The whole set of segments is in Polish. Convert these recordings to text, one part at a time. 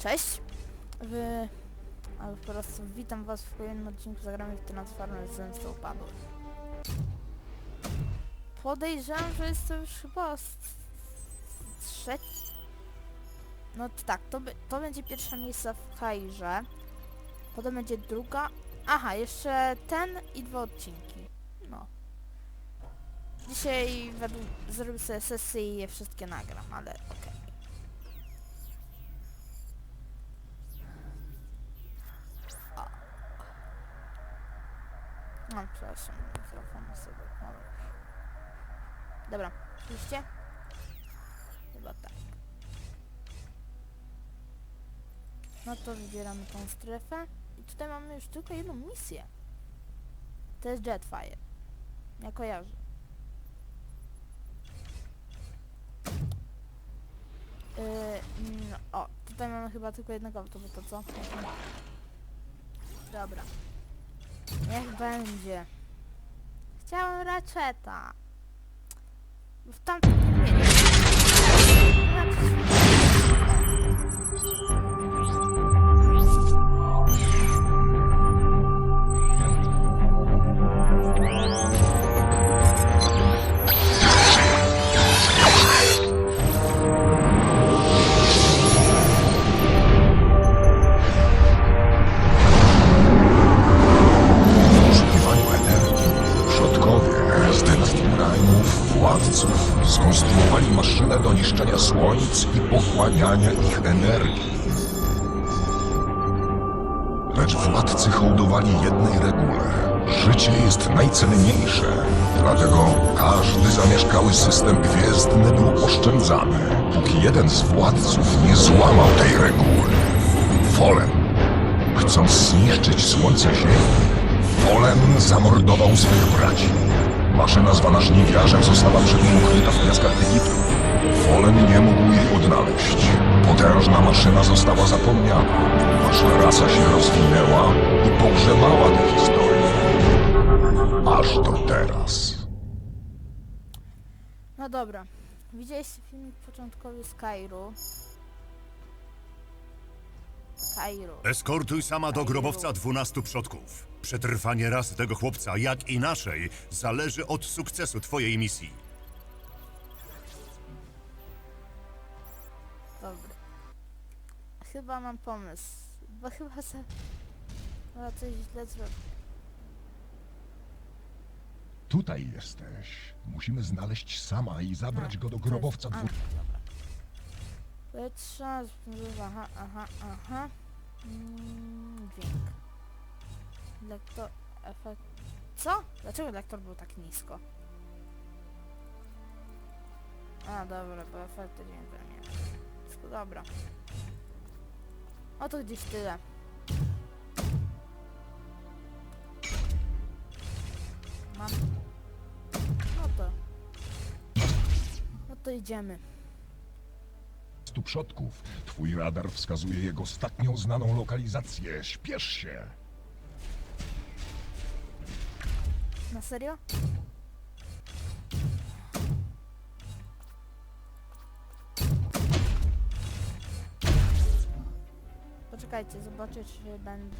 Cześć! Ale po prostu witam was w kolejnym odcinku zagramy w Transformers Zemsta Upadłych. Podejrzewam, że jest to już chyba trzeci... No tak, to, by, to będzie pierwsza miejsca w Kairze. Potem będzie druga. Aha, jeszcze ten i dwa odcinki. No. Dzisiaj według, zrobię sobie sesję i je wszystkie nagram, ale okej. No, przepraszam, mikrofon sobie. Dobra. Oczywiście? Chyba tak. No to wybieramy tą strefę. I tutaj mamy już tylko jedną misję. To jest Jetfire. Ja kojarzę. Yy, no, o, tutaj mamy chyba tylko jednego autobusa, co? Dobra. Niech będzie. Chciałem Ratcheta. Bo W tamtym nie pochłaniania ich energii. Lecz władcy hołdowali jednej regule. Życie jest najcenniejsze, dlatego każdy zamieszkały system gwiezdny był oszczędzany, póki jeden z władców nie złamał tej reguły. Folem Chcąc zniszczyć słońce Ziemi, Folem zamordował swych braci. Maszyna zwana żniwiarzem została przed nim ukryta w piaskach Egiptu. Folem nie mógł jej odnaleźć. Potężna maszyna została zapomniana. Nasza rasa się rozwinęła i pogrzebała tę historię. Aż do teraz. No dobra. Widzieliście filmik początkowy z Kairu. Kairu. Eskortuj sama do grobowca dwunastu przodków. Przetrwanie raz tego chłopca, jak i naszej, zależy od sukcesu twojej misji. Chyba mam pomysł. Bo chyba za... Chyba coś źle zrobił. Tutaj jesteś. Musimy znaleźć sama i zabrać go do grobowca A, dwu... dobra. Powietrze, spływa, aha, aha, aha. Mm, dźwięk. Lektor, efekt... Co? Dlaczego lektor był tak nisko? A, dobra, bo efekty dźwięku nie Wszystko dobra. O to gdzieś tyle. Mam. No to. No to idziemy. stu przodków. Twój radar wskazuje jego ostatnią znaną lokalizację. Śpiesz się. Na serio? Poczekajcie, zobaczę czy będę...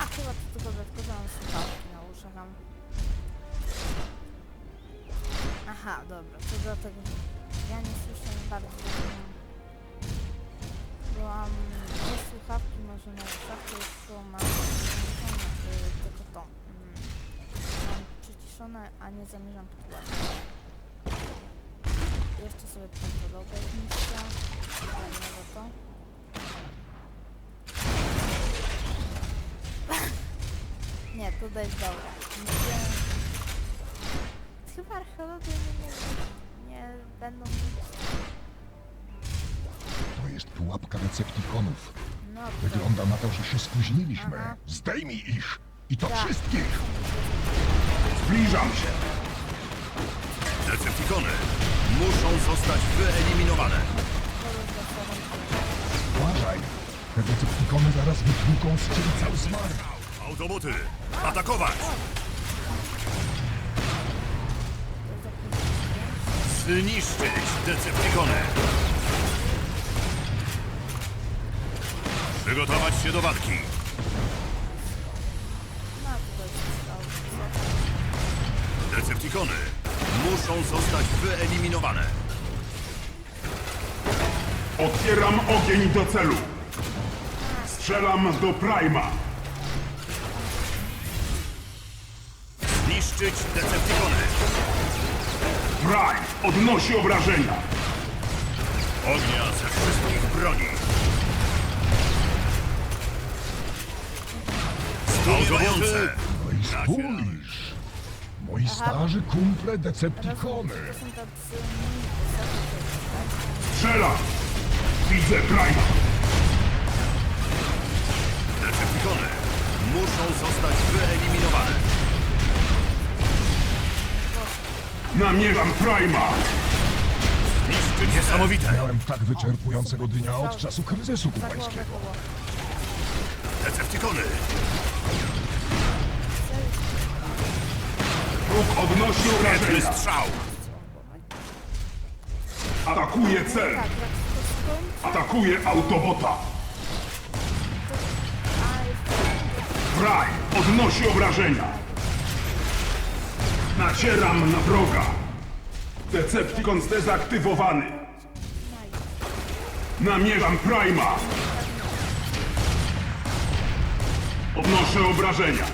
A chyba to tylko że mam słuchawki na uszach. Mam... Aha, dobra, to dlatego... Ja nie słyszę bardzo. Bo mam dwie słuchawki, może na uszach, to jest to mam tylko to. mm, Mam przyciszone, a nie zamierzam podgłaszać. Jeszcze sobie tą podłogę zniszczę. Zajmę to. Nie, tutaj jest dobra. Myślałem... Chyba nie, nie, nie będą... To jest pułapka Decepticonów. No, to Wygląda na to, że się spóźniliśmy. Aha. Zdejmij ich! I to Tak. wszystkich! Zbliżam się! Decepticony muszą zostać wyeliminowane. Uważaj! Te Decepticony zaraz wytłuką z ciebie cały Autoboty, atakować! Zniszczyć Decepticony! Przygotować się do walki. Decepticony muszą zostać wyeliminowane. Otwieram ogień do celu. Strzelam do Prima. Zniszczyć Decepticony. Prime odnosi obrażenia. Ognia ze wszystkich broni. No i spójrz! Moi starzy kumple Decepticony. Strzelam. Widzę Prima. Decepticony muszą zostać wyeliminowane. Namierzam Prima. Zniszczyć Niesamowite. Miałem tak wyczerpującego dnia od czasu kryzysu kubańskiego. Decepticony Wróg odnosi Świetny obrażenia. strzał. Atakuje cel. Tak, jak to skończy, Atakuje Autobota. a Prime odnosi obrażenia. Nacieram na wroga. Decepticon zdezaktywowany. Namierzam Prima. Odnoszę obrażenia.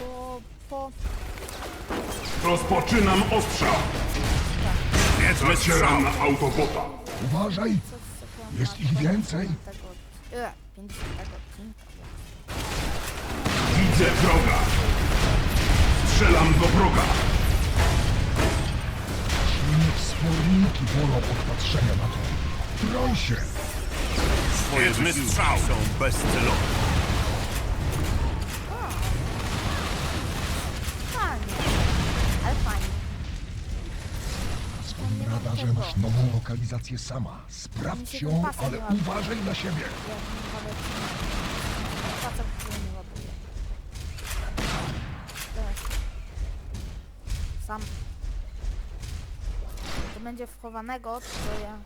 po, po Rozpoczynam ostrzał. Strzał. Nacieram na Autobota. Uważaj! Jest ich więcej. tego, 50 odcinka. Widzę wroga. Strzelam do wroga. Niech sporniki wolą od patrzenia na to. Broń się! Świetny strzał. Są bezcelowe. Fajnie, ale fajnie. W swoim radarze masz nową lokalizację sama. Sprawdź ją, ale uważaj na siebie. Jak mi facet w ogóle nie ładuje. Teraz. Sam. To będzie wchowanego, to ja...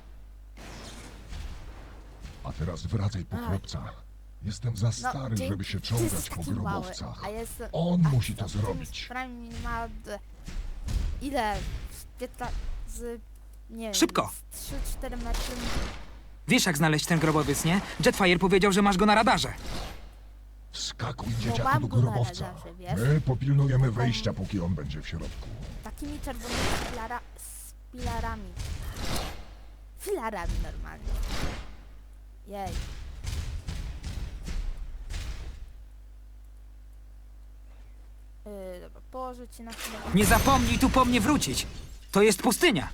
A teraz wracaj po chłopca. Jestem za stary, dzięki, żeby się ty czołgać jesteś po taki mały, grobowcach. A jestem... On a musi to zrobić. Prime ma... d- Ile? Z 15... Z... Nie wiem, Szybko. z 3-4 metry... Wiesz jak znaleźć ten grobowiec, nie? Jetfire powiedział, że masz go na radarze. Wskakuj mam dzieciaku do go na grobowca. radarze, wiesz? My popilnujemy wejścia, póki on będzie w środku. Takimi czerwonymi filara, z filarami. Filarami normalnie. Jej. Yy, dobra, położę ci na chwilę. Nie zapomnij tu po mnie wrócić. To jest pustynia.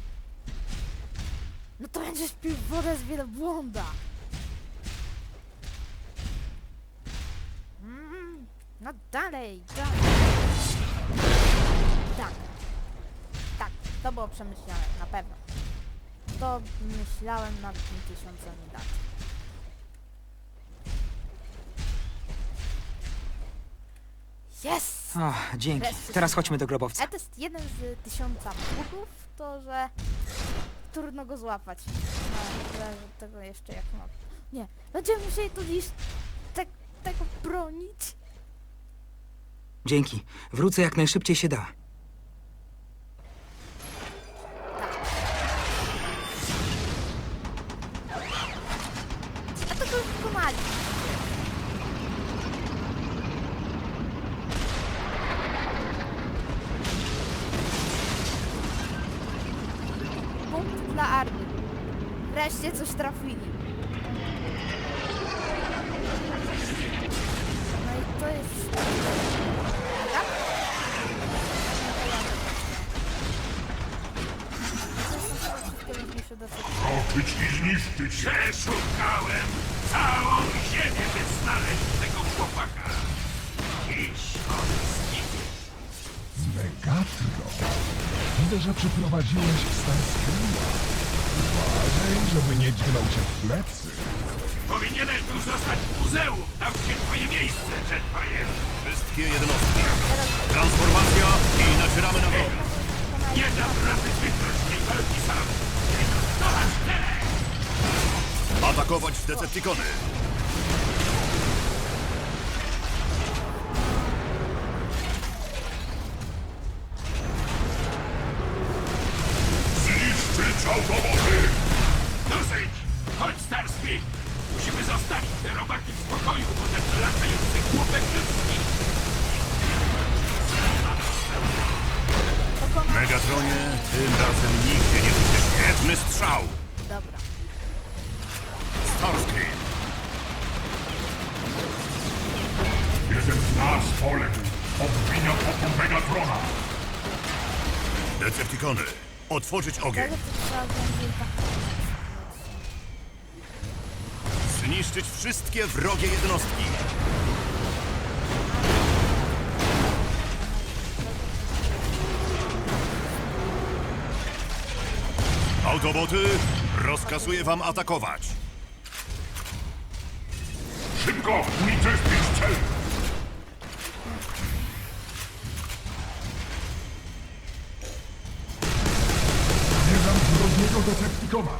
No to będziesz pił wodę z wielbłąda. Mm, no dalej, dalej. Tak. To było przemyślane, na pewno. To myślałem nad tym tysiącami lat. Yes! O, dzięki. Teraz chodźmy do grobowca. A to jest jeden z tysiąca bugów, to że trudno go złapać. No, tyle, że tego jeszcze jak mam. Nie, będziemy musieli tu dziś te, tego bronić. Dzięki. Wrócę jak najszybciej się da. A to go już wykonali. Punkt dla armii. Wreszcie coś trafili. No i to jest... Tak? To są chyba wszystkie ważniejsze dosyć. Kopyć i zniszczyć się. Przeszukałem całą ziemię, by znaleźć tego chłopaka. Dziś on zginie. Megatron. Widzę, że przeprowadziłeś Starscreama. Uważaj, żeby nie dźgnął cię w plecy. Powinieneś był zostać w muzeum. Tam gdzie twoje miejsce, Jetfire. Wszystkie jednostki. Transformacja i nacieramy na wroga. Nie dam rady wygrać tej walki sam. Dołaż tyle. Atakować Decepticony! Zniszczyć autoboty! Dosyć! Chodź, Starspeed! Musimy zostawić te robaki w spokoju, bo ten latający chłopek ludzki. Megatronie, tym razem nigdzie nie będzie jedny strzał! Dobra. Jeden z nas poległ. Obwinia topu Megatrona. Decepticony, otworzyć ogień! Zniszczyć wszystkie wrogie jednostki! Autoboty, rozkazuję wam atakować! Szybko! Unicestwić cel! Decepticona!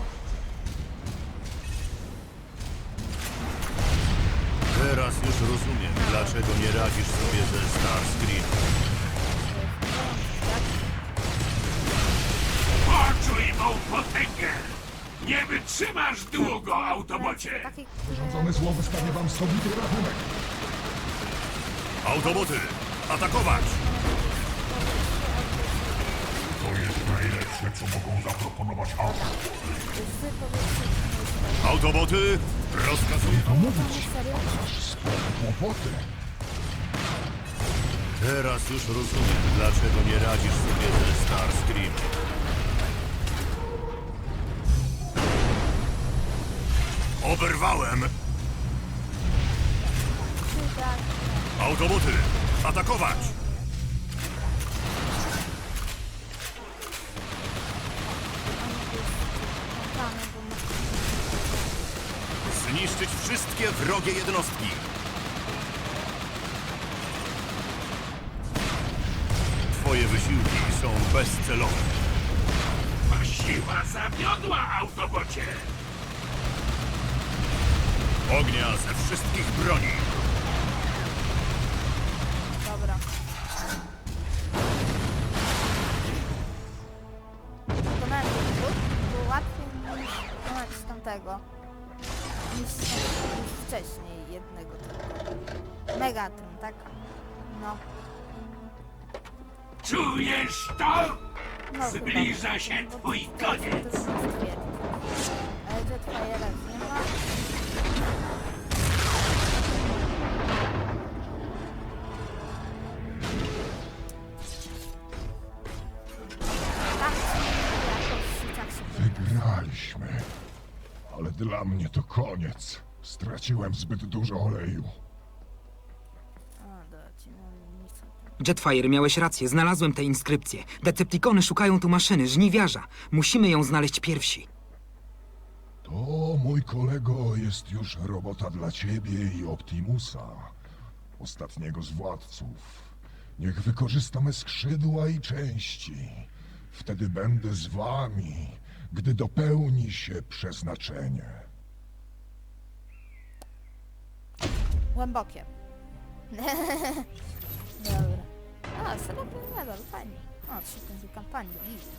Teraz już rozumiem, dlaczego nie radzisz sobie ze Starscream. Poczuj mą potęgę! Nie wytrzymasz długo, Autobocie! Takie. Rządzone zło wystawię wam sobity rachunek. Autoboty, atakować! To jest najlepsze, co mogą zaproponować auto. Wy powiedzcie, Autoboty, rozkazuję wam... Mówić, serio? kłopoty. Teraz już rozumiem, dlaczego nie radzisz sobie ze Starscream. Oberwałem! Czy tak? Autoboty, atakować! Plany, bo ma... Zniszczyć wszystkie wrogie jednostki! Twoje wysiłki są bezcelowe. Ma siła zawiodła, Autobocie! Ognia ze wszystkich broni! Megatron, tak? No. Czujesz to? no Zbliża się Bo twój to- to- to koniec. Ale Jetfire'a nie ma. Tak Wygraliśmy. Ale dla mnie to koniec. Straciłem zbyt dużo oleju. Jetfire, miałeś rację, znalazłem tę inskrypcję. Decepticony szukają tu maszyny, żniwiarza. Musimy ją znaleźć pierwsi. To, mój kolego, jest już robota dla ciebie i Optimusa, ostatniego z władców. Niech wykorzysta me skrzydła i części. Wtedy będę z wami, gdy dopełni się przeznaczenie. Głębokie. Dobra. A, srebrny medal, fajnie. O, trzy punkty kampanii, easy.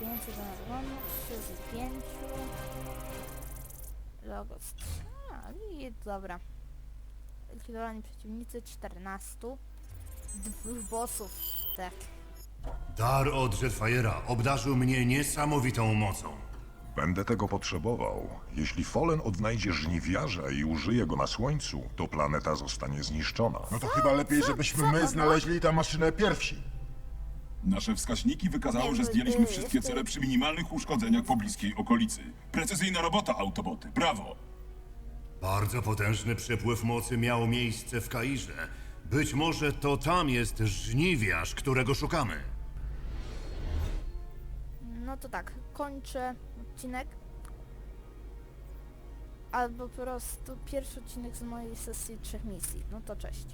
Pięciu do nadgonu, trzy z pięciu. Logo z A, i dobra. Likwidowani przeciwnicy 14. Dwóch bossów, tak. Dar od Jetfire'a obdarzył mnie niesamowitą mocą. Będę tego potrzebował. Jeśli Folen odnajdzie żniwiarza i użyje go na słońcu, to planeta zostanie zniszczona. No to chyba lepiej, żebyśmy my znaleźli tę maszynę pierwsi. Nasze wskaźniki wykazały, że zdjęliśmy wszystkie cele przy minimalnych uszkodzeniach w pobliskiej okolicy. Precyzyjna robota, Autoboty. Brawo! Bardzo potężny przepływ mocy miał miejsce w Kairze. Być może to tam jest żniwiarz, którego szukamy. No to tak, kończę odcinek. Albo po prostu pierwszy odcinek z mojej sesji trzech misji. No to cześć.